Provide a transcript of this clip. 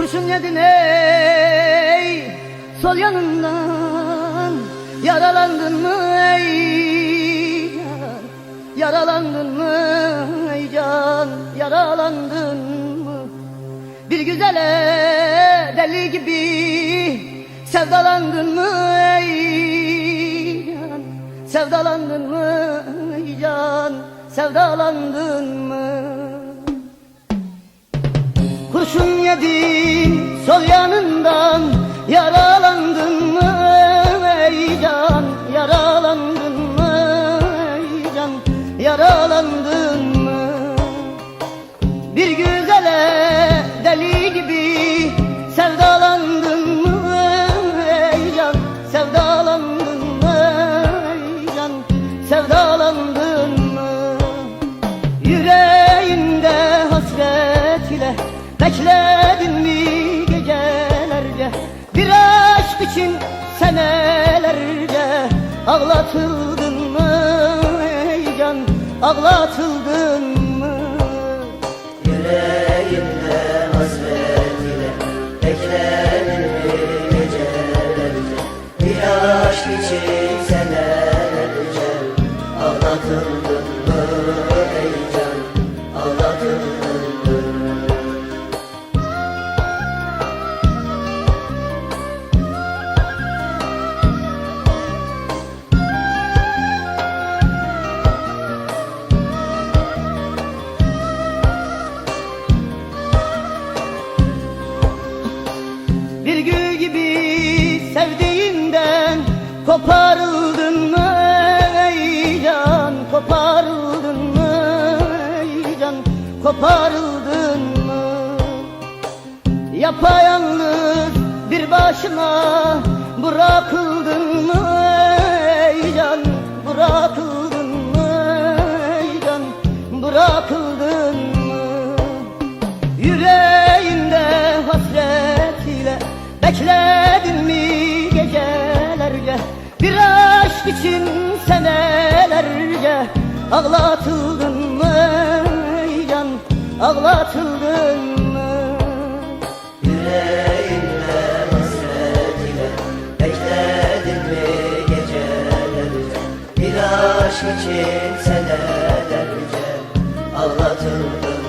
Kurşun yedin ey. Sol yanından Yaralandın mı ey? Yaralandın mı ey can? Yaralandın mı? Bir güzele deli gibi Sevdalandın mı ey Sevdalandın mı ey can? Sevdalandın mı sol yanından Yaralandın mı ey can? Yaralandın mı ey can? Yaralandın mı? Bir güzele deli gibi Sevdalandın mı ey can? Sevdalandın mı ey can? Sevdalandın mı? Yüreğinde hasret ile Bekledin mi Ağlatıldın mı? Yüreğimde hasret ile bekledim bir gecelerce Bir aşk için senelerce Koparıldın mı ey can? Koparıldın mı ey can? Koparıldın mı? Yapayalnız bir başına Bırakıldın mı ey can? Bırakıldın mı ey can? Bırakıldın mı? Yüreğinde hasret ile Bekledin Ağlatıldın mı ey can Ağlatıldın mı? Yüreğimde hasret ile bekledim mi gecelerce Bir aşk için senelerce ağlatıldın